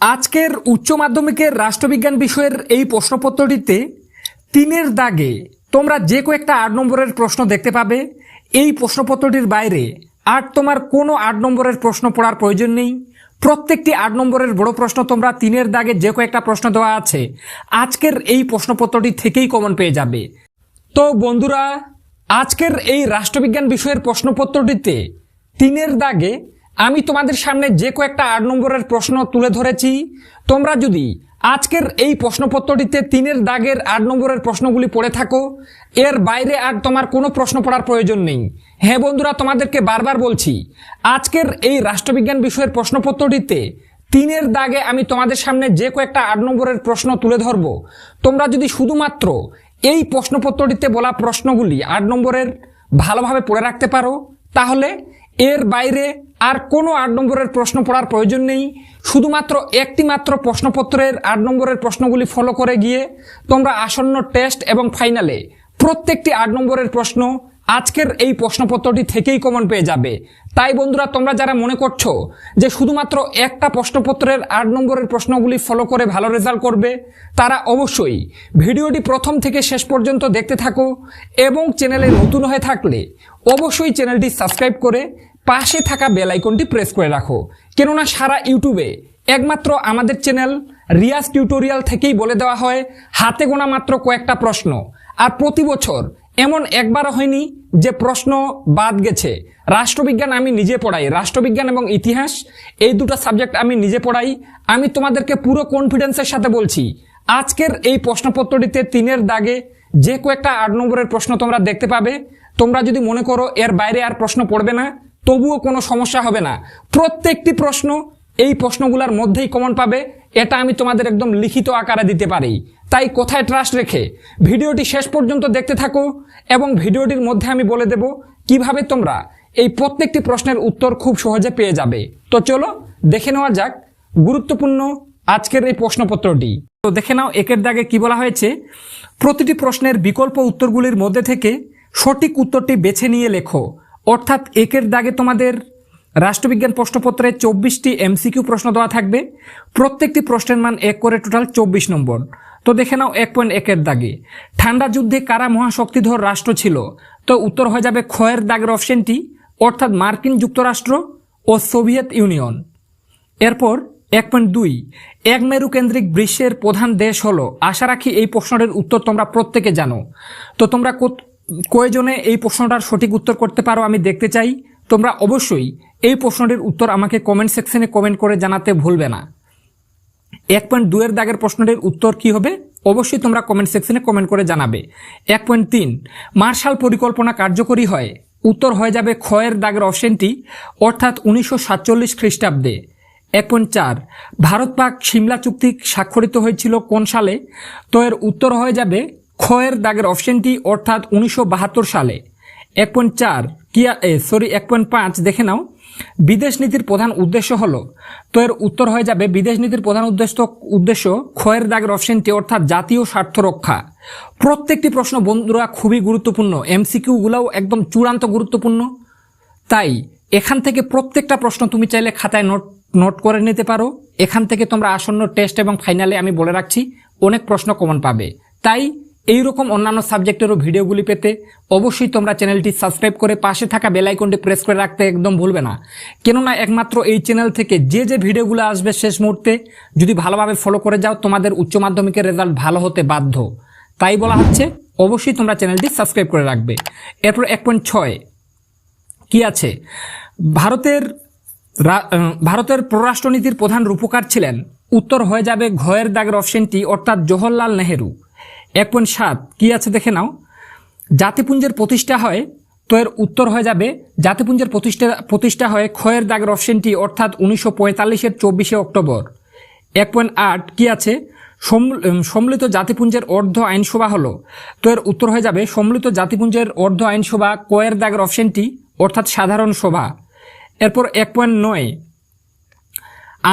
আজকের উচ্চ মাধ্যমিকের রাষ্ট্রবিজ্ঞান বিষয়ের এই প্রশ্নপত্রটিতে তিনের দাগে তোমরা যে কয়েকটা আট নম্বরের প্রশ্ন দেখতে পাবে। এই প্রশ্নপত্রটির বাইরে আর তোমার কোনো আট নম্বরের প্রশ্ন পড়ার প্রয়োজন নেই। প্রত্যেকটি আট নম্বরের বড় প্রশ্ন তোমরা তিনের দাগে যে কয়েকটা প্রশ্ন দেওয়া আছে, আজকের এই প্রশ্নপত্রটি থেকেই কমন পেয়ে যাবে। তো বন্ধুরা, আজকের এই রাষ্ট্রবিজ্ঞান বিষয়ের প্রশ্নপত্রটিতে তিনের দাগে আমি তোমাদের সামনে যে কয়েকটা আট নম্বরের প্রশ্ন তুলে ধরেছি। তোমরা যদি আজকের এই প্রশ্নপত্রটিতে তিনের দাগের আট নম্বরের প্রশ্নগুলি পড়ে থাকো, এর বাইরে আর তোমার কোনো প্রশ্ন পড়ার প্রয়োজন নেই। হ্যাঁ বন্ধুরা, তোমাদেরকে বারবার বলছি, আজকের এই রাষ্ট্রবিজ্ঞান বিষয়ের প্রশ্নপত্রটিতে তিনের দাগে আমি তোমাদের সামনে যে কয়েকটা আট নম্বরের প্রশ্ন তুলে ধরবো। তোমরা যদি শুধুমাত্র এই প্রশ্নপত্রটিতে বলা প্রশ্নগুলি আট নম্বরের ভালোভাবে পড়ে রাখতে পারো, তাহলে এর বাইরে আর কোনো আট নম্বরের প্রশ্ন পড়ার প্রয়োজন নেই। শুধুমাত্র একটি মাত্র প্রশ্নপত্রের আট নম্বরের প্রশ্নগুলি ফলো করে গিয়ে তোমরা আসন্ন টেস্ট এবং ফাইনালে প্রত্যেকটি আট নম্বরের প্রশ্ন আজকের এই প্রশ্নপত্রটি থেকেই কমন পেয়ে যাবে। তাই বন্ধুরা, তোমরা যারা মনে করছ যে শুধুমাত্র একটা প্রশ্নপত্রের আট নম্বরের প্রশ্নগুলি ফলো করে ভালো রেজাল্ট করবে, তারা অবশ্যই ভিডিওটি প্রথম থেকে শেষ পর্যন্ত দেখতে থাকো এবং চ্যানেলে নতুন হয়ে থাকলে অবশ্যই চ্যানেলটি সাবস্ক্রাইব করে পাশে থাকা বেল আইকনটি প্রেস করে রাখো। কেননা সারা ইউটিউবে একমাত্র আমাদের চ্যানেল রিয়াজ টিউটোরিয়াল থেকেই বলে দেওয়া হয়, হাতে গোনা মাত্র কয়েকটা প্রশ্ন। আর প্রতি বছর এমন একবারও হয়নি যে প্রশ্ন বাদ গেছে। রাষ্ট্রবিজ্ঞান আমি নিজে পড়াই। রাষ্ট্রবিজ্ঞান এবং ইতিহাস, এই দুটো সাবজেক্ট আমি নিজে পড়াই। আমি তোমাদেরকে পুরো কনফিডেন্সের সাথে বলছি, আজকের এই প্রশ্নপত্রটিতে তিনের দাগে যে কয়েকটা আট নম্বরের প্রশ্ন তোমরা দেখতে পাবে। তোমরা যদি মনে করো এর বাইরে আর প্রশ্ন পড়বে না তবুও কোনো সমস্যা হবে না। প্রত্যেকটি প্রশ্ন এই প্রশ্নগুলোর মধ্যেই কমন পাবে। এটা আমি তোমাদের একদম লিখিত আকারে দিতে পারি। তাই কোথায় ট্রাস্ট রেখে ভিডিওটি শেষ পর্যন্ত দেখতে থাকো এবং ভিডিওটির মধ্যে আমি বলে দেব কীভাবে তোমরা এই প্রত্যেকটি প্রশ্নের উত্তর খুব সহজে পেয়ে যাবে। তো চলো, দেখে নেওয়া যাক গুরুত্বপূর্ণ আজকের এই প্রশ্নপত্রটি। তো দেখে নাও, একের দাগে কি বলা হয়েছে? প্রতিটি প্রশ্নের বিকল্প উত্তরগুলির মধ্যে থেকে সঠিক উত্তরটি বেছে নিয়ে লেখো। অর্থাৎ একের দাগে তোমাদের রাষ্ট্রবিজ্ঞান প্রশ্নপত্রে চব্বিশটি এমসিকিউ প্রশ্ন দেওয়া থাকবে। প্রত্যেকটি প্রশ্নের মান এক করে টোটাল চব্বিশ নম্বর। তো দেখে নাও এক পয়েন্ট একের দাগে। ঠান্ডা যুদ্ধে কারা মহাশক্তিধর রাষ্ট্র ছিল? তো উত্তর হয়ে যাবে ক্ষয়ের দাগের অপশনটি, অর্থাৎ মার্কিন যুক্তরাষ্ট্র ও সোভিয়েত ইউনিয়ন। এরপর এক পয়েন্ট দুই। এক মেরু কেন্দ্রিক বিশ্বের প্রধান দেশ হলো। আশা রাখি এই প্রশ্নটির উত্তর তোমরা প্রত্যেকে জানো। তো তোমরা কয়জনে এই প্রশ্নটার সঠিক উত্তর করতে পারো আমি দেখতে চাই। তোমরা অবশ্যই এই প্রশ্নটির উত্তর আমাকে কমেন্ট সেকশনে কমেন্ট করে জানাতে ভুলবে না। এক পয়েন্ট দুয়ের দাগের প্রশ্নটির উত্তর কি হবে? অবশ্যই তোমরা কমেন্ট সেকশনে কমেন্ট করে জানাবে। এক পয়েন্ট তিন মার্শাল পরিকল্পনা কার্যকরী হয়? উত্তর হয়ে যাবে ক্ষয়ের দাগের অপশনটি, অর্থাৎ উনিশশো সাতচল্লিশ খ্রিস্টাব্দে। এক পয়েন্ট চার, ভারত পাক সিমলা চুক্তি স্বাক্ষরিত হয়েছিল কোন সালে? তো এর উত্তর হয়ে যাবে ক্ষয়ের দাগের অপশনটি অর্থাৎ উনিশশো বাহাত্তর সালে। এক পয়েন্ট চার, কিয়া, এ, সরি, এক পয়েন্ট পাঁচ, দেখে নাও। বিদেশ নীতির প্রধান উদ্দেশ্য হলো, তো এর উত্তর হয়ে যাবে, বিদেশ নীতির প্রধান উদ্দেশ্য উদ্দেশ্য ক্ষয়ের দাগের অপশনটি অর্থাৎ জাতীয় স্বার্থ রক্ষা। প্রত্যেকটি প্রশ্ন বন্ধুরা খুবই গুরুত্বপূর্ণ এমসিকিউ গুলাও একদম চূড়ান্ত গুরুত্বপূর্ণ। তাই এখান থেকে প্রত্যেকটা প্রশ্ন তুমি চাইলে খাতায় নোট নোট করে নিতে পারো। এখান থেকে তোমরা আসন্ন টেস্ট এবং ফাইনালে আমি বলে রাখছি, অনেক প্রশ্ন কমন পাবে। তাই এই রকম অন্যান্য সাবজেক্টেরও ভিডিওগুলি পেতে অবশ্যই তোমরা চ্যানেলটি সাবস্ক্রাইব করে পাশে থাকা বেল আইকনটি প্রেস করে রাখতে একদম ভুলবে না। কেননা একমাত্র এই চ্যানেল থেকে যে যে ভিডিওগুলো আসবে শেষ মুহূর্তে, যদি ভালোভাবে ফলো করে যাও, তোমাদের উচ্চ মাধ্যমিকের রেজাল্ট ভালো হতে বাধ্য। তাই বলা হচ্ছে, অবশ্যই তোমরা চ্যানেলটি সাবস্ক্রাইব করে রাখবে। এরপর এক পয়েন্ট ছয়। কি আছে? ভারতের ভারতের পররাষ্ট্রনীতির প্রধান রূপকার ছিলেন। উত্তর হয়ে যাবে ঘয়ের দাগের অপশনটি অর্থাৎ জওহরলাল নেহেরু। এক পয়েন্ট সাত, কি আছে দেখে নাও। জাতিপুঞ্জের প্রতিষ্ঠা হয় তো এর উত্তর হয়ে যাবে। জাতিপুঞ্জের প্রতিষ্ঠা প্রতিষ্ঠা হয় ক্ষয়ের দাগের অপশনটি, অর্থাৎ উনিশশো পঁয়তাল্লিশের চব্বিশে অক্টোবর। এক পয়েন্ট আট, কি আছে? সম্মিলিত জাতিপুঞ্জের অর্ধ আইনসভা হলো। তো এর উত্তর হয়ে যাবে, সম্মিলিত জাতিপুঞ্জের অর্ধ আইনসভা কয়ের দাগের অপশনটি, অর্থাৎ সাধারণ সভা। এরপর এক পয়েন্ট নয়,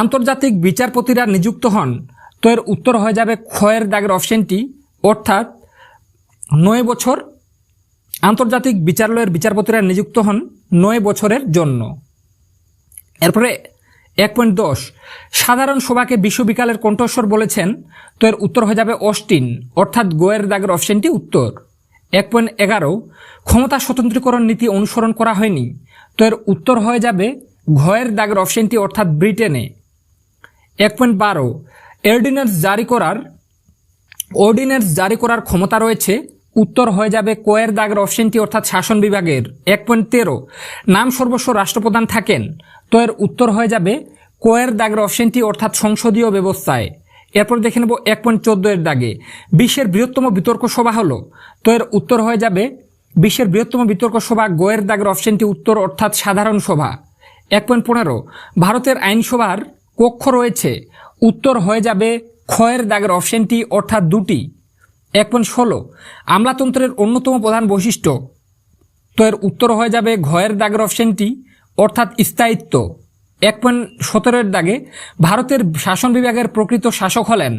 আন্তর্জাতিক বিচারপতিরা নিযুক্ত হন। তো এর উত্তর হয়ে যাবে ক্ষয়ের দাগের অপশনটি অর্থাৎ নয় বছর আন্তর্জাতিক বিচারালয়ের বিচারপতিরা নিযুক্ত হন নয় বছরের জন্য। এরপরে এক পয়েন্ট দশ, সাধারণ সভাকে বিশ্ববিকালের কণ্ঠস্বর বলেছেন, তো এর উত্তর হয়ে যাবে অস্টিন, অর্থাৎ গোয়ের দাগের অপশনটি উত্তর। এক পয়েন্ট এগারো, ক্ষমতা স্বতন্ত্রীকরণ নীতি অনুসরণ করা হয়নি, তো এর উত্তর হয়ে যাবে ঘয়ের দাগের অপশনটি, অর্থাৎ ব্রিটেনে। এক পয়েন্ট বারো অর্ডিন্যান্স জারি করার অর্ডিন্যান্স জারি করার ক্ষমতা রয়েছে, উত্তর হয়ে যাবে কোয়ের দাগের অপশনটি অর্থাৎ শাসন বিভাগের। এক পয়েন্ট তেরো। নাম সর্বস্ব রাষ্ট্রপ্রধান থাকেন। তো এর উত্তর হয়ে যাবে কোয়ের দাগের অপশনটি অর্থাৎ সংসদীয় ব্যবস্থায়। এরপর দেখে নেব এক পয়েন্ট চোদ্দ এর দাগে। বিশ্বের বৃহত্তম বিতর্ক সভা হলো। তো এর উত্তর হয়ে যাবে বিশ্বের বৃহত্তম বিতর্ক সভা গোয়ের দাগের অপশনটি উত্তর অর্থাৎ সাধারণ সভা। এক পয়েন্ট পনেরো। ভারতের আইনসভার কক্ষ রয়েছে। উত্তর হয়ে যাবে ক্ষয়ের দাগের অপশনটি অর্থাৎ দুটি। এক পয়েন্ট ষোলো, আমলাতন্ত্রের অন্যতম প্রধান বৈশিষ্ট্য। তো এর উত্তর হয়ে যাবে ঘয়ের দাগের অপশনটি অর্থাৎ স্থায়িত্ব। এক পয়েন্ট সতেরোর দাগে ভারতের শাসন বিভাগের প্রকৃত শাসক হলেন।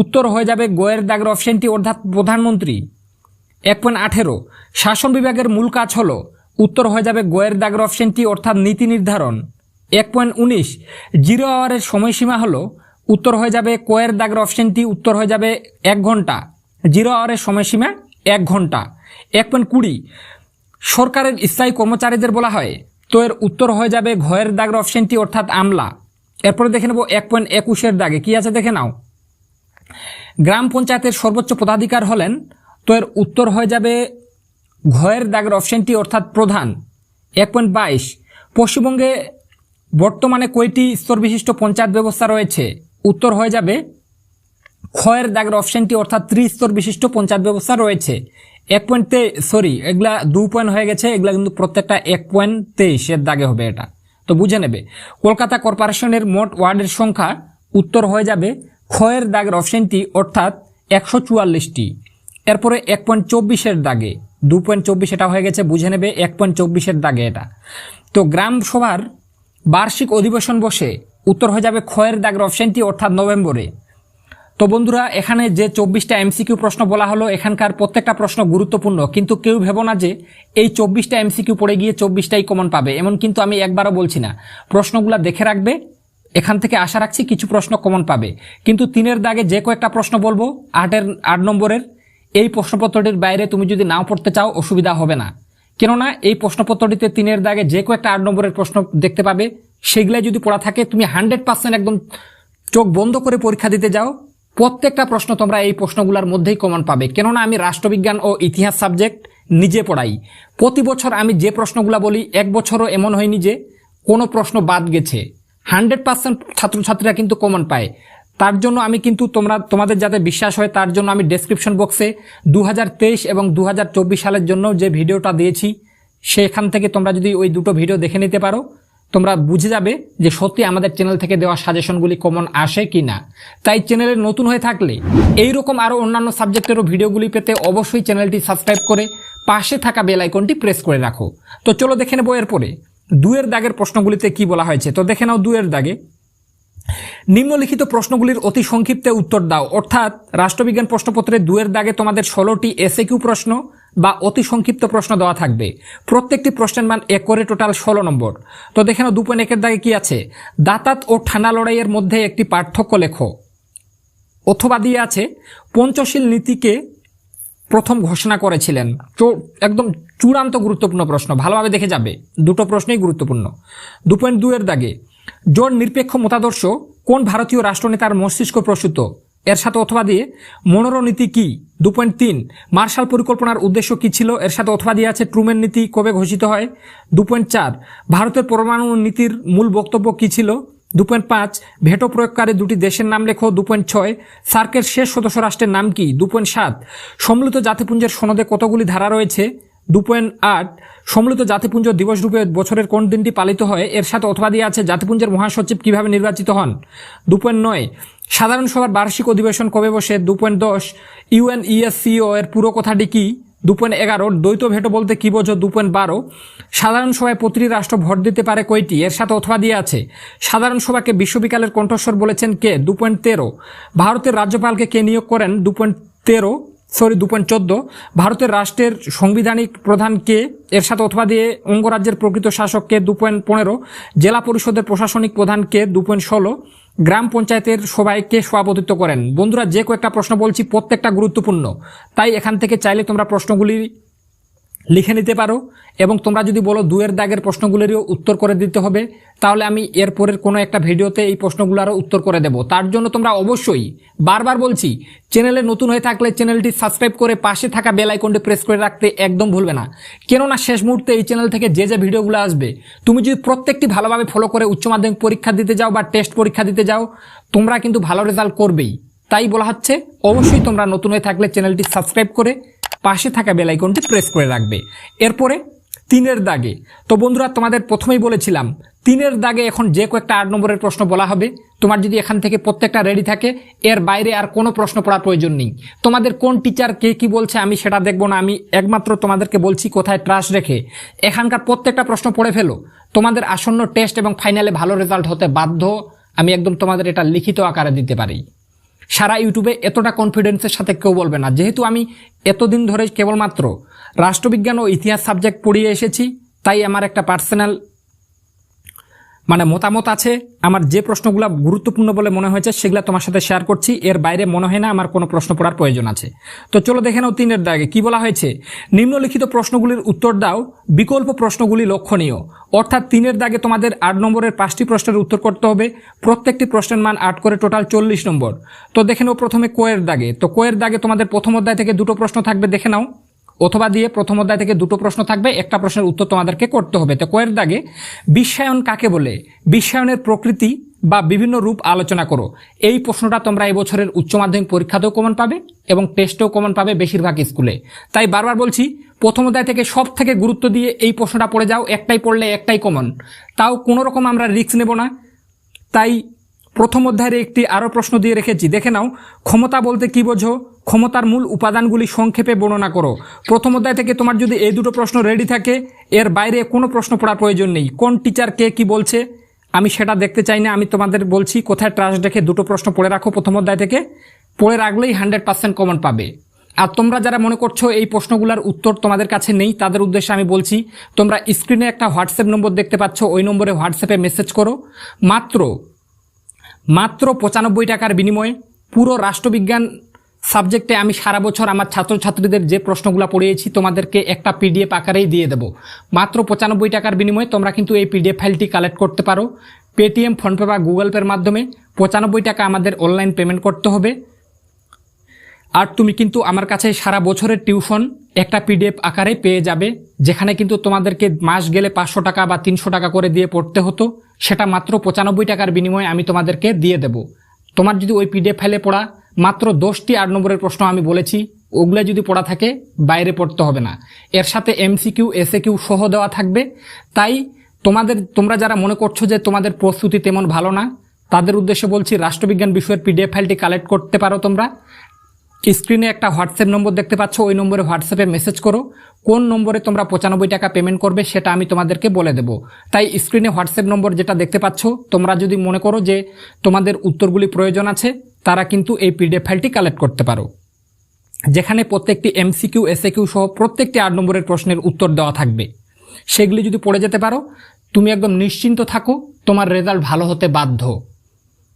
উত্তর হয়ে যাবে গোয়ের দাগের অপশনটি অর্থাৎ প্রধানমন্ত্রী। এক পয়েন্ট আঠেরো, শাসন বিভাগের মূল কাজ হল, উত্তর হয়ে যাবে গোয়ের দাগের অপশনটি অর্থাৎ নীতি নির্ধারণ। এক পয়েন্ট উনিশ, জিরো আওয়ারের সময়সীমা হলো উত্তর হয়ে যাবে কোয়ের দাগের অপশনটি উত্তর হয়ে যাবে এক ঘণ্টা। জিরো আওয়ারের সময়সীমা এক ঘণ্টা। এক পয়েন্ট কুড়ি। সরকারের স্থায়ী কর্মচারীদের বলা হয়, তো এর উত্তর হয়ে যাবে ঘয়ের দাগের অপশনটি অর্থাৎ আমলা। এরপরে দেখে নেব এক পয়েন্ট একুশের দাগে। কি আছে দেখে নাও? গ্রাম পঞ্চায়েতের সর্বোচ্চ পদাধিকার হলেন, তো এর উত্তর হয়ে যাবে ঘয়ের দাগের অপশনটি অর্থাৎ প্রধান। এক পয়েন্ট বাইশ। পশ্চিমবঙ্গে বর্তমানে কয়টি স্তর বিশিষ্ট পঞ্চায়েত ব্যবস্থা রয়েছে? উত্তর হয়ে যাবে। ক্ষয়ের দাগের অপশনটি অর্থাৎ ত্রিস্তর বিশিষ্ট পঞ্চায়েত ব্যবস্থা রয়েছে। এক পয়েন্ট তে সরি এগুলা দু পয়েন্ট হয়ে গেছে, এগুলা কিন্তু প্রত্যেকটা এক পয়েন্ট তেইশের দাগে হবে এটা। তো বুঝে নেবে, কলকাতা কর্পোরেশনের মোট ওয়ার্ডের সংখ্যা উত্তর হয়ে যাবে। ক্ষয়ের দাগের অপশনটি অর্থাৎ একশো চুয়াল্লিশটি। এরপরে এক পয়েন্ট চব্বিশের দাগে, দু পয়েন্ট চব্বিশ এটা হয়ে গেছে, বুঝে নেবে, এক পয়েন্ট চব্বিশের দাগে এটা। তো গ্রাম সভার বার্ষিক অধিবেশন বসে উত্তর হয়ে যাবে ক্ষয়ের দাগের অপশনটি অর্থাৎ নভেম্বরে। তো বন্ধুরা, এখানে যে চব্বিশটা এমসিকিউ প্রশ্ন বলা হলো, এখানকার প্রত্যেকটা প্রশ্ন গুরুত্বপূর্ণ। কিন্তু কেউ ভেবো না যে এই চব্বিশটা এমসিকিউ পড়ে গিয়ে চব্বিশটাই কমন পাবে। এমন কিন্তু আমি একবারও বলছি না। প্রশ্নগুলো দেখে রাখবে, এখান থেকে আশা রাখছি কিছু প্রশ্ন কমন পাবে। কিন্তু তিনের দাগে যে কয়েকটা প্রশ্ন বলব, আটের, আট নম্বরের, এই প্রশ্নপত্রটির বাইরে তুমি যদি নাও পড়তে চাও, অসুবিধা হবে না। কেননা এই প্রশ্নপত্রটিতে তিনের দাগে যে কয়েকটা আট নম্বরের প্রশ্ন দেখতে পাবে সেগুলাই যদি পড়া থাকে, তুমি হান্ড্রেড পার্সেন্ট একদম চোখ বন্ধ করে পরীক্ষা দিতে যাও। প্রত্যেকটা প্রশ্ন তোমরা এই প্রশ্নগুলোর মধ্যেই কমন পাবে। কেননা আমি রাষ্ট্রবিজ্ঞান ও ইতিহাস সাবজেক্ট নিজে পড়াই। প্রতি বছর আমি যে প্রশ্নগুলো বলি, এক বছরও এমন হয়নি যে কোনো প্রশ্ন বাদ গেছে। হান্ড্রেড পার্সেন্ট ছাত্রছাত্রীরা কিন্তু কমন পায়। তার জন্য আমি কিন্তু তোমরা, তোমাদের যাতে বিশ্বাস হয়, তার জন্য আমি ডেসক্রিপশন বক্সে দু হাজার তেইশ এবং দু হাজার চব্বিশ সালের জন্য যে ভিডিওটা দিয়েছি, সেখান থেকে তোমরা যদি ওই দুটো ভিডিও দেখে নিতে পারো। তোমরা বুঝে যাবে যে সত্যি আমাদের চ্যানেল থেকে দেওয়া সাজেশনগুলি কমন আসে কি না তাই চ্যানেলে নতুন হয়ে থাকলে এই রকম আরও অন্যান্য সাবজেক্টেরও ভিডিওগুলি পেতে অবশ্যই চ্যানেলটি সাবস্ক্রাইব করে পাশে থাকা বেল আইকনটি প্রেস করে রাখো। তো চলো দেখে নেব এরপরে। দুয়ের দাগের প্রশ্নগুলিতে কি বলা হয়েছে? তো দেখে নাও দুয়ের দাগে। নিম্নলিখিত প্রশ্নগুলির অতি সংক্ষিপ্তে উত্তর দাও। অর্থাৎ, রাষ্ট্রবিজ্ঞান প্রশ্নপত্রে দুয়ের দাগে তোমাদের ষোলোটি এসএ কিউ প্রশ্ন বা অতি সংক্ষিপ্ত প্রশ্ন দেওয়া থাকবে। প্রত্যেকটি প্রশ্নের মান এক করে টোটাল ষোলো নম্বর। তো দেখে নাও দু পয়েন্ট একের দাগে কি আছে? দাতাত ও ঠানা লড়াইয়ের মধ্যে একটি পার্থক্য লেখো। অথবা দিয়ে আছে, পঞ্চশীল নীতিকে প্রথম ঘোষণা করেছিলেন। একদম চূড়ান্ত গুরুত্বপূর্ণ প্রশ্ন, ভালোভাবে দেখে যাবে। দুটো প্রশ্নই গুরুত্বপূর্ণ। দু পয়েন্ট দুয়ের দাগে জোর নিরপেক্ষ মতাদর্শ, কোন ভারতীয় রাষ্ট্রনেতার মস্তিষ্ক প্রসূত? এর সাথে অথবা দিয়ে, মনোরনীতি কি? দু পয়েন্ট তিন, মার্শাল পরিকল্পনার উদ্দেশ্য কি ছিল? এর সাথে অথবা দিয়ে আছে ট্রুমেন নীতি কবে ঘোষিত হয়? দু পয়েন্ট চার, ভারতের পরমাণু নীতির মূল বক্তব্য কি ছিল? দু পয়েন্ট পাঁচ, ভেটো প্রয়োগকারী দুটি দেশের নাম লেখো। দু পয়েন্ট ছয়, সার্কের শেষ সদস্য রাষ্ট্রের নাম কি? দু পয়েন্ট সাত, সম্মিলিত জাতিপুঞ্জের সনদে কতগুলি ধারা রয়েছে? দু পয়েন্ট আট, সম্মিলিত জাতিপুঞ্জ দিবস রূপে বছরের কোন দিনটি পালিত হয়, এর সাথে অথবা দিয়ে আছে জাতিপুঞ্জের মহাসচিব কীভাবে নির্বাচিত হন? দু পয়েন্ট নয়, সাধারণ সভার বার্ষিক অধিবেশন কবে বসে? দু পয়েন্ট দশ ইউএনইএসসিও এর পুরো কথাটি কি? দু পয়েন্ট এগারো, দ্বৈত ভেটো বলতে কি বোঝো? দু পয়েন্ট বারো, সাধারণ সভায় প্রতিটি রাষ্ট্র ভোট দিতে পারে কয়টি? এর সাথে অথবা দিয়ে আছে, সাধারণ সভাকে বিশ্ববিকালের কণ্ঠস্বর বলেছেন কে? দু পয়েন্ট তেরো, ভারতের রাজ্যপালকে কে নিয়োগ করেন? দু পয়েন্ট তেরো সরি দু পয়েন্ট চোদ্দ, ভারতের রাষ্ট্রের সাংবিধানিক প্রধানকে এর সাথে অথবা দিয়ে অঙ্গরাজ্যের প্রকৃত শাসককে দু পয়েন্ট পনেরো, জেলা পরিষদের প্রশাসনিক প্রধানকে দু পয়েন্ট ষোলো, গ্রাম পঞ্চায়েতের সবাইকে সভাপতিত্ব করেন? বন্ধুরা, যে কয়েকটা প্রশ্ন বলছি প্রত্যেকটা গুরুত্বপূর্ণ। তাই এখান থেকে চাইলে তোমরা প্রশ্নগুলি লিখে নিতে পারো এবং তোমরা যদি বলো দুয়ের দাগের প্রশ্নগুলিরও উত্তর করে দিতে হবে, তাহলে আমি এর পরের কোনো একটা ভিডিওতে এই প্রশ্নগুলো আরও উত্তর করে দেব। তার জন্য তোমরা অবশ্যই বারবার বলছি, চ্যানেলে নতুন হয়ে থাকলে চ্যানেলটি সাবস্ক্রাইব করে পাশে থাকা বেল আইকনটি প্রেস করে রাখতে একদম ভুলবে না। কেননা শেষ মুহূর্তে এই চ্যানেল থেকে যে যে ভিডিওগুলো আসবে, তুমি যদি প্রত্যেকটি ভালোভাবে ফলো করে উচ্চ মাধ্যমিক পরীক্ষা দিতে যাও বা টেস্ট পরীক্ষা দিতে যাও, তোমরা কিন্তু ভালো রেজাল্ট করবেই। তাই বলা হচ্ছে, অবশ্যই তোমরা নতুন হয়ে থাকলে চ্যানেলটি সাবস্ক্রাইব করে পাশে থাকা বেল আইকনটি প্রেস করে রাখবে। এরপরে তিনের দাগে। তো বন্ধুরা, তোমাদের প্রথমেই বলেছিলাম, তিনের দাগে এখন যে কয়েকটা আট নম্বরের প্রশ্ন বলা হবে, তোমার যদি এখান থেকে প্রত্যেকটা রেডি থাকে, এর বাইরে আর কোনো প্রশ্ন পড়ার প্রয়োজন নেই। তোমাদের কোন টিচার কে কি বলছে আমি সেটা দেখব না, আমি একমাত্র তোমাদেরকে বলছি কোথায় ট্রাস্ট রেখে। এখানকার প্রত্যেকটা প্রশ্ন পড়ে ফেলো। তোমাদের আসন্ন টেস্ট এবং ফাইনালে ভালো রেজাল্ট হতে বাধ্য। আমি একদম তোমাদের এটা লিখিত আকারে দিতে পারি। সারা ইউটিউবে এতটা কনফিডেন্সের সাথে কেউ বলবে না। যেহেতু আমি এতদিন ধরে কেবলমাত্র রাষ্ট্রবিজ্ঞান ও ইতিহাস সাবজেক্ট পড়িয়ে এসেছি, তাই আমার একটা পার্সোনাল মানে মতামত আছে, আমার যে প্রশ্নগুলো গুরুত্বপূর্ণ বলে মনে হয়েছে সেগুলো তোমার সাথে শেয়ার করছি, এর বাইরে মনে হয় না আমার কোনো প্রশ্ন পড়ার প্রয়োজন আছে। তো চলো দেখে নাও তিনের দাগে, কি বলা হয়েছে? নিম্নলিখিত প্রশ্নগুলির উত্তর দাও, বিকল্প প্রশ্নগুলি লক্ষণীয়। অর্থাৎ তিনের দাগে তোমাদের আট নম্বরের পাঁচটি প্রশ্নের উত্তর করতে হবে, প্রত্যেকটি প্রশ্নের মান আট করে টোটাল চল্লিশ নম্বর। তো দেখে নাও প্রথমে কোয়ের দাগে, তো কোয়ের দাগে তোমাদের প্রথম অধ্যায় থেকে দুটো প্রশ্ন থাকবে, দেখে নাও। অথবা দিয়ে প্রথম অধ্যায় থেকে দুটো প্রশ্ন থাকবে, একটা প্রশ্নের উত্তর তোমাদেরকে করতে হবে। তো কয়ের দাগে, বিশ্বায়ন কাকে বলে? বিশ্বায়নের প্রকৃতি বা বিভিন্ন রূপ আলোচনা করো। এই প্রশ্নটা তোমরা এই বছরের উচ্চ মাধ্যমিক পরীক্ষাতেও কমন পাবে এবং টেস্টেও কমন পাবে বেশিরভাগ স্কুলে তাই বারবার বলছি, প্রথম অধ্যায় থেকে সব থেকে গুরুত্ব দিয়ে এই প্রশ্নটা পড়ে যাও, একটাই পড়লে একটাই কমন তাও কোনো রকম আমরা রিস্ক নেব না। তাই প্রথম অধ্যায়ের একটি আরও প্রশ্ন দিয়ে রেখেছি। দেখে নাও, ক্ষমতা বলতে কি বোঝো? ক্ষমতার মূল উপাদানগুলি সংক্ষেপে বর্ণনা করো। প্রথম অধ্যায় থেকে তোমার যদি এই দুটো প্রশ্ন রেডি থাকে, এর বাইরে কোনো প্রশ্ন পড়ার প্রয়োজন নেই। কোন টিচার কে কি বলছে? আমি সেটা দেখতে চাই না, আমি তোমাদের বলছি কোথায় ট্রাস্ট রেখে দুটো প্রশ্ন পড়ে রাখো প্রথম অধ্যায় থেকে। পড়ে রাখলেই হান্ড্রেড পার্সেন্ট কমন পাবে। আর তোমরা যারা মনে করছ এই প্রশ্নগুলোর উত্তর তোমাদের কাছে নেই, তাদের উদ্দেশ্যে আমি বলছি, তোমরা স্ক্রিনে একটা হোয়াটসঅ্যাপ নম্বর দেখতে পাচ্ছ, ওই নম্বরে হোয়াটসঅ্যাপে মেসেজ করো। মাত্র মাত্র পঁচানব্বই টাকার বিনিময়ে পুরো রাষ্ট্রবিজ্ঞান সাবজেক্টে আমি সারা বছর আমার ছাত্রছাত্রীদের যে প্রশ্নগুলো পড়িয়েছি, তোমাদেরকে একটা পিডিএফ আকারেই দিয়ে দেবো। মাত্র পঁচানব্বই টাকার বিনিময়ে তোমরা কিন্তু এই পিডিএফ ফাইলটি কালেক্ট করতে পারো। পেটিএম ফোনপে বা গুগল পের মাধ্যমে পঁচানব্বই টাকা আমাদের অনলাইন পেমেন্ট করতে হবে। আর তুমি কিন্তু আমার কাছে সারা বছরের টিউশন একটা পিডিএফ আকারে পেয়ে যাবে, যেখানে কিন্তু তোমাদেরকে মাস গেলে পাঁচশো টাকা বা তিনশো টাকা করে দিয়ে পড়তে হতো। সেটা মাত্র পঁচানব্বই টাকার বিনিময়ে আমি তোমাদেরকে দিয়ে দেব। তোমার যদি ওই পিডিএফ ফাইলে পড়া মাত্র দশটি আট নম্বরের প্রশ্ন আমি বলেছি, ওগুলো যদি পড়া থাকে, বাইরে পড়তে হবে না। এর সাথে এমসিকিউ এসএ কিউ সহ দেওয়া থাকবে। তাই তোমাদের, তোমরা যারা মনে করছ যে তোমাদের প্রস্তুতি তেমন ভালো না, তাদের উদ্দেশ্যে বলছি, রাষ্ট্রবিজ্ঞান বিষয়ের পিডিএফ ফাইলটি কালেক্ট করতে পারো তোমরা। স্ক্রিনে একটা হোয়াটসঅ্যাপ নম্বর দেখতে পাচ্ছ, ওই নম্বরে হোয়াটসঅ্যাপে মেসেজ করো। কোন নম্বরে তোমরা পঁচানব্বই টাকা পেমেন্ট করবে সেটা আমি তোমাদেরকে বলে দেবো। তাই স্ক্রিনে হোয়াটসঅ্যাপ নম্বর যেটা দেখতে পাচ্ছ, তোমরা যদি মনে করো যে তোমাদের উত্তরগুলি প্রয়োজন আছে, তারা কিন্তু এই পিডিএফ ফাইলটি কালেক্ট করতে পারো। যেখানে প্রত্যেকটি এমসিকিউ এসএকিউ সহ প্রত্যেকটি আট নম্বরের প্রশ্নের উত্তর দেওয়া থাকবে। সেগুলি যদি পড়ে যেতে পারো, তুমি একদম নিশ্চিন্ত থাকো, তোমার রেজাল্ট ভালো হতে বাধ্য।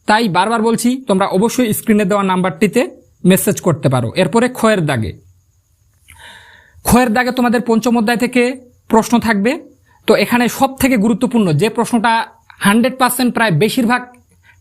তাই বারবার বলছি, তোমরা অবশ্যই স্ক্রিনে দেওয়া নাম্বারটিতে মেসেজ করতে পারো। এরপরে ক্ষয়ের দাগে। ক্ষয়ের দাগে তোমাদের পঞ্চম অধ্যায় থেকে প্রশ্ন থাকবে। তো এখানে সব থেকে গুরুত্বপূর্ণ যে প্রশ্নটা হান্ড্রেড পার্সেন্ট প্রায় বেশিরভাগ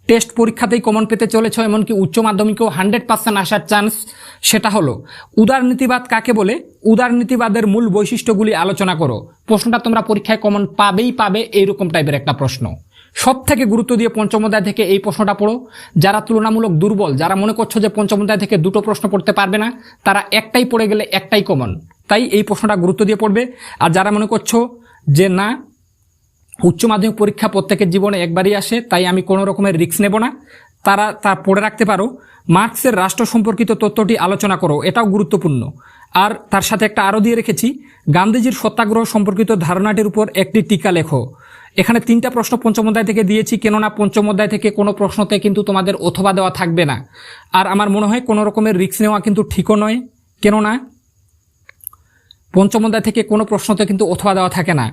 টেস্ট পরীক্ষাতেই কমন পেতে চলেছ, এমনকি উচ্চ মাধ্যমিকেও হান্ড্রেড পার্সেন্ট আসার চান্স সেটা হলো, উদারনীতিবাদ কাকে বলে? উদারনীতিবাদের মূল বৈশিষ্ট্যগুলি আলোচনা করো। প্রশ্নটা তোমরা পরীক্ষায় কমন পাবেই পাবে, এইরকম টাইপের একটা প্রশ্ন। সব থেকে গুরুত্ব দিয়ে পঞ্চম অধ্যায় থেকে এই প্রশ্নটা পড়ো। যারা তুলনামূলক দুর্বল, যারা মনে করছ যে পঞ্চম অধ্যায় থেকে দুটো প্রশ্ন পড়তে পারবে না, তারা একটাই পড়ে গেলে একটাই কমন তাই এই প্রশ্নটা গুরুত্ব দিয়ে পড়বে। আর যারা মনে করছ যে না, উচ্চ মাধ্যমিক পরীক্ষা প্রত্যেকের জীবনে একবারই আসে, তাই আমি কোনো রকমের রিস্ক নেব না। তারা তা পড়ে রাখতে পারো। মার্কসের রাষ্ট্র সম্পর্কিত তথ্যটি আলোচনা করো, এটাও গুরুত্বপূর্ণ। আর তার সাথে একটা আরও দিয়ে রেখেছি, গান্ধীজির সত্যাগ্রহ সম্পর্কিত ধারণাটির উপর একটি টিকা লেখো। এখানে তিনটা প্রশ্ন পঞ্চম অধ্যায় থেকে দিয়েছি, কেননা পঞ্চম অধ্যায় থেকে কোনো প্রশ্নতে কিন্তু তোমাদের অথবা দেওয়া থাকবে না। আর আমার মনে হয় কোনো রকমের রিক্স নেওয়া কিন্তু ঠিকও নয়, কেননা পঞ্চম অধ্যায় থেকে কোনো প্রশ্নতে কিন্তু অথবা দেওয়া থাকে না।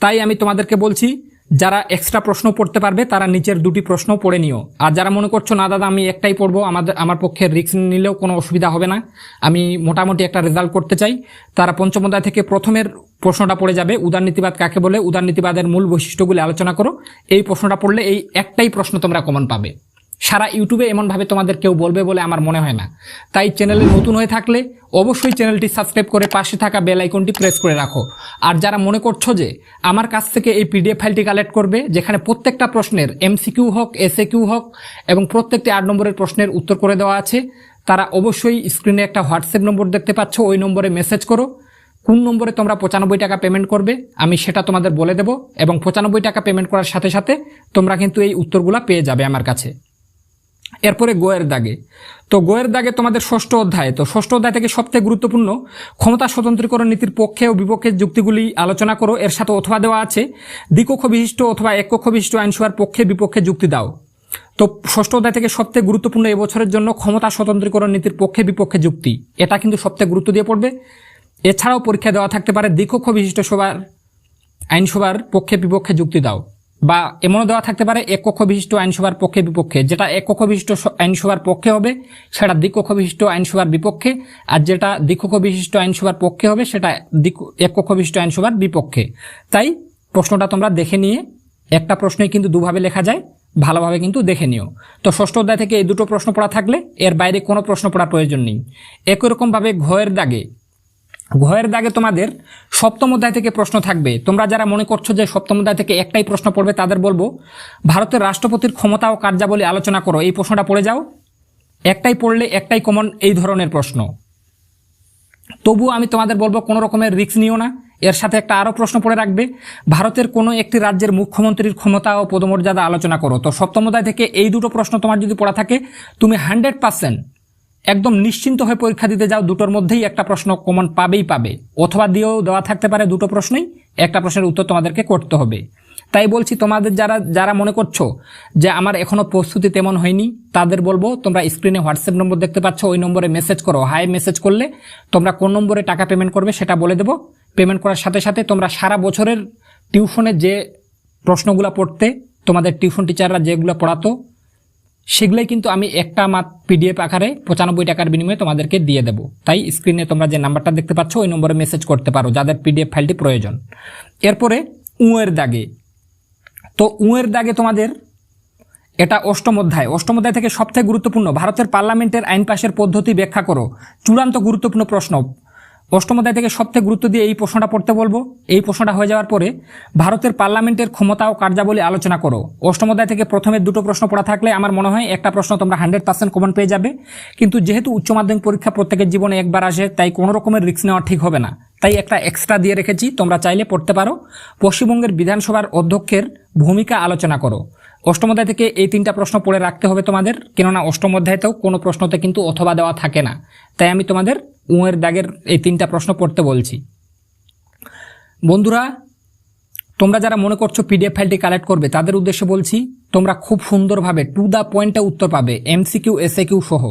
তাই আমি তোমাদেরকে বলছি যারা এক্সট্রা প্রশ্ন পড়তে পারবে, তারা নিচের দুটি প্রশ্ন পড়ে নিও। আর যারা মনে করছ, না দাদা, আমি একটাই পড়ব, আমাদের, আমার পক্ষে রিস্ক নিলেও কোনো অসুবিধা হবে না। আমি মোটামুটি একটা রেজাল্ট করতে চাই। তারা পঞ্চম অধ্যায় থেকে প্রথমের প্রশ্নটা পড়ে যাবে উদারনীতিবাদ কাকে বলে? উদারনীতিবাদের মূল বৈশিষ্ট্যগুলি আলোচনা করো। এই প্রশ্নটা পড়লে এই একটাই প্রশ্ন তোমরা কমন পাবে। সারা ইউটিউবে এমনভাবে তোমাদের কেউ বলবে বলে আমার মনে হয় না। তাই চ্যানেলে নতুন হয়ে থাকলে অবশ্যই চ্যানেলটি সাবস্ক্রাইব করে পাশে থাকা বেল আইকনটি প্রেস করে রাখো। আর যারা মনে করছ যে আমার কাছ থেকে এই পিডিএফ ফাইলটি কালেক্ট করবে, যেখানে প্রত্যেকটা প্রশ্নের এমসিকিউ হোক এসএ কিউ হোক এবং প্রত্যেকটি আট নম্বরের প্রশ্নের উত্তর করে দেওয়া আছে, তারা অবশ্যই স্ক্রিনে একটা হোয়াটসঅ্যাপ নম্বর দেখতে পাচ্ছ, ওই নম্বরে মেসেজ করো। কোন নম্বরে তোমরা পঁচানব্বই টাকা পেমেন্ট করবে, আমি সেটা তোমাদের বলে দেবো এবং পঁচানব্বই টাকা পেমেন্ট করার সাথে সাথে তোমরা কিন্তু এই উত্তরগুলো পেয়ে যাবে আমার কাছে। এরপরে গোয়ের দাগে। তো গোয়ের দাগে তোমাদের ষষ্ঠ অধ্যায়। তো ষষ্ঠ অধ্যায় থেকে সবথেকে গুরুত্বপূর্ণ, ক্ষমতা স্বতন্ত্রীকরণ নীতির পক্ষে ও বিপক্ষে যুক্তিগুলি আলোচনা করো। এর সাথে অথবা দেওয়া আছে দ্বিকক্ষ বিশিষ্ট অথবা এককক্ষ বিশিষ্ট আইনসভার পক্ষে বিপক্ষে যুক্তি দাও। তো ষষ্ঠ অধ্যায় থেকে সবথেকে গুরুত্বপূর্ণ এবছরের জন্য ক্ষমতা স্বতন্ত্রীকরণ নীতির পক্ষে বিপক্ষে যুক্তি। এটা কিন্তু সবথেকে গুরুত্ব দিয়ে পড়বে। এছাড়াও পরীক্ষা দেওয়া থাকতে পারে দ্বিকক্ষ বিশিষ্ট সভার আইনসভার পক্ষে বিপক্ষে যুক্তি দাও। বা এমনও দেওয়া থাকতে পারে, এক কক্ষ বিশিষ্ট আইনসভার পক্ষে বিপক্ষে। যেটা এক কক্ষ বিশিষ্ট আইনসভার পক্ষে হবে, সেটা দ্বিকক্ষ বিশিষ্ট আইনসভার বিপক্ষে। আর যেটা দ্বিকক্ষ বিশিষ্ট আইনসভার পক্ষে হবে, সেটা এক কক্ষ বিশিষ্ট আইনসভার বিপক্ষে। তাই প্রশ্নটা তোমরা দেখে নিয়ে, একটা প্রশ্নই কিন্তু দুভাবে লেখা যায়, ভালোভাবে কিন্তু দেখে নিও। তো ষষ্ঠ অধ্যায় থেকে এই দুটো প্রশ্ন পড়া থাকলে, এর বাইরে কোনো প্রশ্ন পড়ার প্রয়োজন নেই। একই রকমভাবে ঘয়ের দাগে ঘয়ের দাগে তোমাদের সপ্তম অধ্যায় থেকে প্রশ্ন থাকবে। তোমরা যারা মনে করছ যে সপ্তম অধ্যায় থেকে একটাই প্রশ্ন পড়বে, তাদের বলব, ভারতের রাষ্ট্রপতির ক্ষমতা ও কার্যাবলী আলোচনা করো। এই প্রশ্নটা পড়ে যাও। একটাই পড়লে একটাই কমন এই ধরনের প্রশ্ন। তবুও আমি তোমাদের বলব, কোনো রকমের রিস্ক নিও না। এর সাথে একটা আরও প্রশ্ন পড়ে রাখবে, ভারতের কোনো একটি রাজ্যের মুখ্যমন্ত্রীর ক্ষমতা ও পদমর্যাদা আলোচনা করো। তো সপ্তম অধ্যায় থেকে এই দুটো প্রশ্ন তোমার যদি পড়া থাকে, তুমি হান্ড্রেড পার্সেন্ট একদম নিশ্চিন্ত হয়ে পরীক্ষা দিতে যাও, দুটোর মধ্যেই একটা প্রশ্ন কমন পাবেই পাবে। অথবা দিয়েও দেওয়া থাকতে পারে দুটো প্রশ্নই, একটা প্রশ্নের উত্তর তোমাদেরকে করতে হবে। তাই বলছি, তোমাদের যারা যারা মনে করছ যে আমার এখনও প্রস্তুতি তেমন হয়নি, তাদের বলব, তোমরা স্ক্রিনে হোয়াটসঅ্যাপ নম্বর দেখতে পাচ্ছ, ওই নম্বরে মেসেজ করো। হাই মেসেজ করলে তোমরা কোন নম্বরে টাকা পেমেন্ট করবে সেটা বলে দেবো। পেমেন্ট করার সাথে সাথে তোমরা সারা বছরের টিউশনে যে প্রশ্নগুলো পড়তে, তোমাদের টিউশন টিচাররা যেগুলো পড়াতো সেগুলোই কিন্তু আমি একটা মাত পিডিএফ আকারে পঁচানব্বই টাকার বিনিময়ে তোমাদেরকে দিয়ে দেবো। তাই স্ক্রিনে তোমরা যে নাম্বারটা দেখতে পাচ্ছ, ওই নম্বরে মেসেজ করতে পারো, যাদের পিডিএফ ফাইলটি প্রয়োজন। এরপরে, উঁয়ের দাগে। তো উঁয়ের দাগে তোমাদের এটা অষ্টম অধ্যায়। অষ্টম অধ্যায় থেকে সবথেকে গুরুত্বপূর্ণ। ভারতের পার্লামেন্টের আইন পাশের পদ্ধতি ব্যাখ্যা করো। চূড়ান্ত গুরুত্বপূর্ণ প্রশ্ন। অষ্টম অধ্যায় থেকে সবথেকে গুরুত্ব দিয়ে এই প্রশ্নটা পড়তে বলব। এই প্রশ্নটা হয়ে যাওয়ার পরে ভারতের পার্লামেন্টের ক্ষমতা ও কার্যাবলী আলোচনা করো। অষ্টম অধ্যায় থেকে প্রথমে দুটো প্রশ্ন পড়া থাকলে আমার মনে হয় একটা প্রশ্ন তোমরা হান্ড্রেড পার্সেন্ট কমন পেয়ে যাবে। কিন্তু যেহেতু উচ্চ মাধ্যমিক পরীক্ষা প্রত্যেকের জীবনে একবার আসে, তাই কোনো রকমের রিস্ক নেওয়া ঠিক হবে না। তাই একটা এক্সট্রা দিয়ে রেখেছি, তোমরা চাইলে পড়তে পারো। পশ্চিমবঙ্গের বিধানসভার অধ্যক্ষের ভূমিকা আলোচনা করো। অষ্টম অধ্যায় থেকে এই তিনটা প্রশ্ন পড়ে রাখতে হবে তোমাদের, কেননা অষ্টম অধ্যায়তেও কোনো প্রশ্নতে কিন্তু অথবা দেওয়া থাকে না। তাই আমি তোমাদের উঁয়ের দাগের এই তিনটা প্রশ্ন পড়তে বলছি। বন্ধুরা, তোমরা যারা মনে করছ পিডিএফ ফাইলটি কালেক্ট করবে, তাদের উদ্দেশ্যে বলছি, তোমরা খুব সুন্দরভাবে টু দ্য পয়েন্টে উত্তর পাবে, এমসিকিউ এসএ কিউ সহ।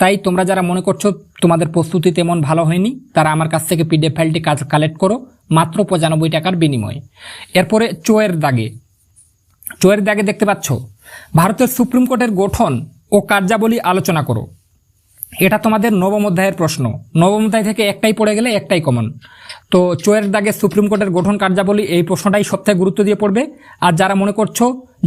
তাই তোমরা যারা মনে করছ তোমাদের প্রস্তুতি তেমন ভালো হয়নি, তারা আমার কাছ থেকে পিডিএফ ফাইলটি কাজ কালেক্ট করো, মাত্র পঁচানব্বই টাকার বিনিময়ে। এরপরে চোয়ের দাগে। চোয়ের দাগে দেখতে পাচ্ছ, ভারতের সুপ্রিম কোর্টের গঠন ও কার্যাবলী আলোচনা করো। এটা তোমাদের নবম অধ্যায়ের প্রশ্ন। নবম অধ্যায় থেকে একটাই পড়ে গেলে একটাই কমন তো চোয়ের দাগে সুপ্রিম কোর্টের গঠন কার্যাবলী এই প্রশ্নটাই সবথেকে গুরুত্ব দিয়ে পড়বে। আর যারা মনে করছ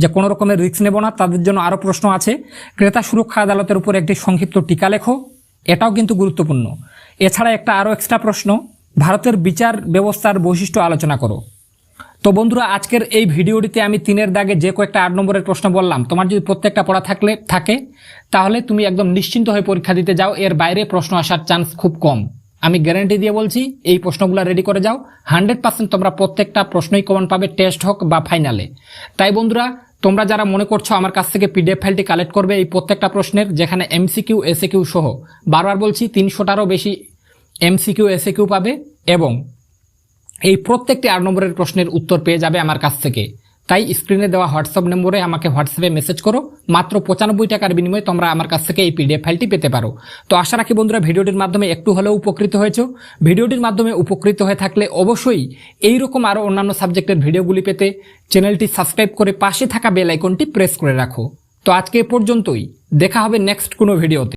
যে কোনো রকমের রিস্ক নেব না, তাদের জন্য আরও প্রশ্ন আছে। ক্রেতা সুরক্ষা আদালতের উপর একটি সংক্ষিপ্ত টিকা লেখো, এটাও কিন্তু গুরুত্বপূর্ণ। এছাড়া একটা আরও এক্সট্রা প্রশ্ন, ভারতের বিচার ব্যবস্থার বৈশিষ্ট্য আলোচনা করো। তো বন্ধুরা, আজকের এই ভিডিওটিতে আমি তিনের দাগে যে কয়েকটা আট নম্বরের প্রশ্ন বললাম, তোমার যদি প্রত্যেকটা পড়া থাকলে, থাকে, তাহলে তুমি একদম নিশ্চিন্ত হয়ে পরীক্ষা দিতে যাও। এর বাইরে প্রশ্ন আসার চান্স খুব কম। আমি গ্যারেন্টি দিয়ে বলছি, এই প্রশ্নগুলো রেডি করে যাও। হান্ড্রেড পার্সেন্ট তোমরা প্রত্যেকটা প্রশ্নই কমন পাবে টেস্ট হোক বা ফাইনালে তাই বন্ধুরা, তোমরা যারা মনে করছ আমার কাছ থেকে পিডিএফ ফাইলটি কালেক্ট করবে, এই প্রত্যেকটা প্রশ্নের, যেখানে এমসিকিউ এসএকিউ সহ, বারবার বলছি তিনশোটারও বেশি এমসিকিউ এসএকিউ পাবে এবং এই প্রত্যেকটি আট নম্বরের প্রশ্নের উত্তর পেয়ে যাবে আমার কাছ থেকে। তাই স্ক্রিনে দেওয়া হোয়াটসঅ্যাপ নম্বরে আমাকে হোয়াটসঅ্যাপে মেসেজ করো। মাত্র পঁচানব্বই টাকার বিনিময়ে তোমরা আমার কাছ থেকে এই পিডিএফ ফাইলটি পেতে পারো। তো আশা রাখি বন্ধুরা, ভিডিওটির মাধ্যমে একটু হলেও উপকৃত হয়েছো। ভিডিওটির মাধ্যমে উপকৃত হয়ে থাকলে অবশ্যই এই রকম আরও অন্যান্য সাবজেক্টের ভিডিওগুলি পেতে চ্যানেলটি সাবস্ক্রাইব করে পাশে থাকা বেল আইকনটি প্রেস করে রাখো। তো আজকে এ পর্যন্তই। দেখা হবে নেক্সট কোনো ভিডিওতে।